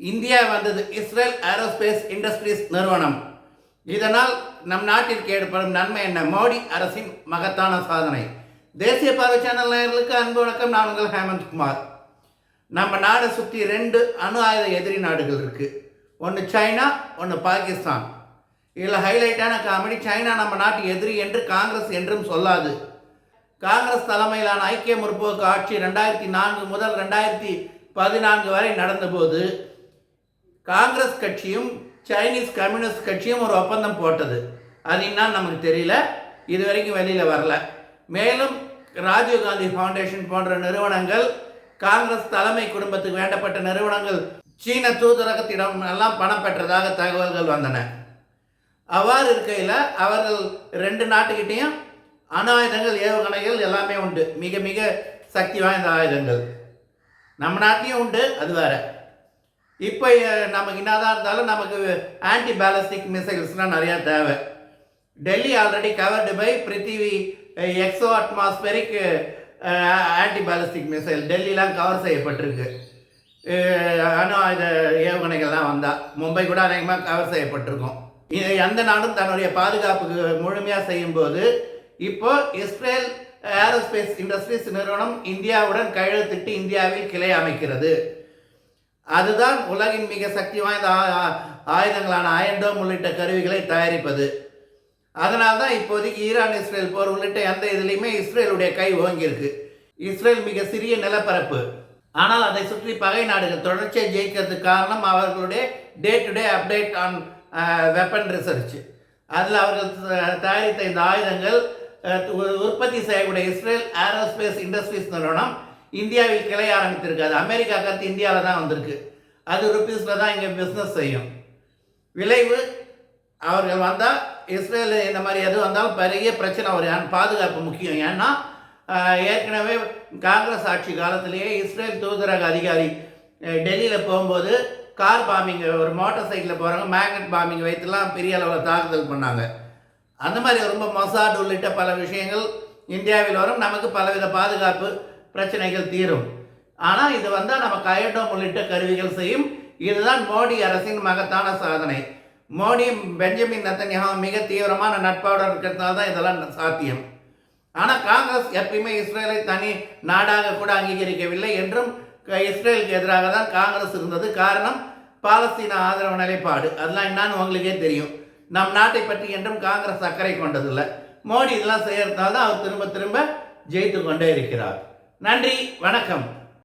India வந்தது Israel aerospace industries நிறுவனம். இதனால் நம் நாட்டிற்கு ஏற்படும் நன்மை என்ன? மோடி அரசின் மகத்தான சாதனை. தேசிய பார்வை சேனல் நேயர்களுக்கு அன்பு வணக்கம். நான் உங்கள் ஹேமந்த் குமார். நம்ம நாடை சுற்றி ரெண்டு அணு ஆயுத எதிரி நாடுகள் இருக்குது ஒன்று சைனா ஒன்று பாகிஸ்தான். இதில் ஹைலைட்டான காமெடி சைனா நம்ம நாட்டு எதிரி என்று காங்கிரஸ் என்றும் சொல்லாது. காங்கிரஸ் தலைமையிலான ஐக்கிய முற்போக்கு ஆட்சி ரெண்டாயிரத்தி நான்கு முதல் ரெண்டாயிரத்தி பதினான்கு வரை நடந்தபோது காங்கிரஸ் கட்சியும் சைனீஸ் கம்யூனிஸ்ட் கட்சியும் ஒரு ஒப்பந்தம் போட்டது. அது என்ன நமக்கு தெரியல. இது வரைக்கும் வெளியில் வரல. மேலும் ராஜீவ்காந்தி ஃபவுண்டேஷன் போன்ற நிறுவனங்கள் காங்கிரஸ் தலைமை குடும்பத்துக்கு வேண்டப்பட்ட நிறுவனங்கள் சீன தூதரகத்திடம் எல்லாம் பணம் பெற்றதாக தகவல்கள் வந்தன. அவ்வாறு இருக்கையில் அவர்கள் ரெண்டு நாட்டுக்கிட்டேயும் அணு ஆயுதங்கள் ஏவுகணைகள் எல்லாமே உண்டு. மிக மிக சக்தி வாய்ந்த ஆயுதங்கள். நம்ம நாட்டிலையும் உண்டு அது வேற. இப்போ நமக்கு என்னதான் இருந்தாலும் நமக்கு ஆன்டி பேலஸ்டிக் மிசைல்ஸ்லாம் நிறையா தேவை. Delhi already covered by Prithvi exo atmospheric anti ballistic missile டெல்லிலாம் cover செய்யப்பட்டிருக்கு. ஆனால் இது ஏவுகணைகள்லாம் வந்தால் மும்பை கூட அநேகமாக கவர் செய்யப்பட்டிருக்கும். இது எந்த நாடும் தன்னுடைய பாதுகாப்புக்கு முழுமையாக செய்யும்போது இப்போ இஸ்ரேல் ஏரோஸ்பேஸ் இண்டஸ்ட்ரீஸ் நிறுவனம் இந்தியாவுடன் கையெழுத்திட்டு இந்தியாவில் கிளை அமைக்கிறது. அதுதான் உலகின் மிக சக்தி வாய்ந்த ஆயுதங்களான அயன்டோம் உள்ளிட்ட கருவிகளை தயாரிப்பது. அதனால் தான் இப்போதைக்கு ஈரான் இஸ்ரேல் போர் உள்ளிட்ட எந்த இதுலேயுமே இஸ்ரேலுடைய கை ஓங்கியிருக்கு. இஸ்ரேல் மிக சிறிய நிலப்பரப்பு. ஆனால் அதை சுற்றி பகை நாடுகள் தொடர்ச்சியாக ஜெயிக்கிறதுக்கு காரணம் அவர்களுடைய day to day update on weapon research அதில் அவர்கள் தயாரித்த இந்த ஆயுதங்கள் உற்பத்தி செய்யக்கூடிய இஸ்ரேல் ஏரோஸ்பேஸ் இண்டஸ்ட்ரீஸ் நிறுவனம் இந்தியாவில் கிளை ஆரம்பித்திருக்காது. அமெரிக்கா கற்று இந்தியாவில் தான் வந்திருக்கு. அது ருபீஸில் தான் இங்கே பிஸ்னஸ் செய்யும். விளைவு அவர்கள் வந்தால் இஸ்ரேல் இந்த மாதிரி எது வந்தாலும் பெரிய பிரச்சனை வரும் ஏன் பாதுகாப்பு முக்கியம். ஏன்னா ஏற்கனவே காங்கிரஸ் ஆட்சி காலத்திலேயே இஸ்ரேல் தூதரக அதிகாரி டெல்லியில் போகும்போது கார் பாம்பிங் ஒரு மோட்டார் சைக்கிளில் போகிறவங்க மேக்னட் பாம்பிங் வைத்துலாம் பெரிய அளவில் தாக்குதல் பண்ணாங்க. அந்த மாதிரி ரொம்ப மொசாட் உள்ளிட்ட பல விஷயங்கள் இந்தியாவில் வரும். நமக்கு பலவித பாதுகாப்பு பிரச்சனைகள் தீரும். ஆனால் இது வந்தால் நம்ம அயட்டோம் உள்ளிட்ட கருவிகள் செய்யும். இதுதான் மோடி அரசின் மகத்தான சாதனை. மோடியும் பெஞ்சமின் நத்தன்யா மிக தீவிரமான நட்பாடு இருக்கிறதுனால தான் இதெல்லாம் சாத்தியம். ஆனால் காங்கிரஸ் எப்பயுமே இஸ்ரேலை தனி நாடாக கூட அங்கீகரிக்கவில்லை என்றும் க- இஸ்ரேலுக்கு எதிராக தான் காங்கிரஸ் இருந்தது. காரணம் பாலஸ்தீன ஆதரவு நிலைப்பாடு. அதெல்லாம் என்னன்னு உங்களுக்கே தெரியும். நம் நாட்டை பற்றி என்றும் காங்கிரஸ் அக்கறை கொண்டதில்லை. மோடி இதெல்லாம் செய்யறதுனால தான் அவர் திரும்ப திரும்ப ஜெயித்து கொண்டே இருக்கிறார். நன்றி வணக்கம்.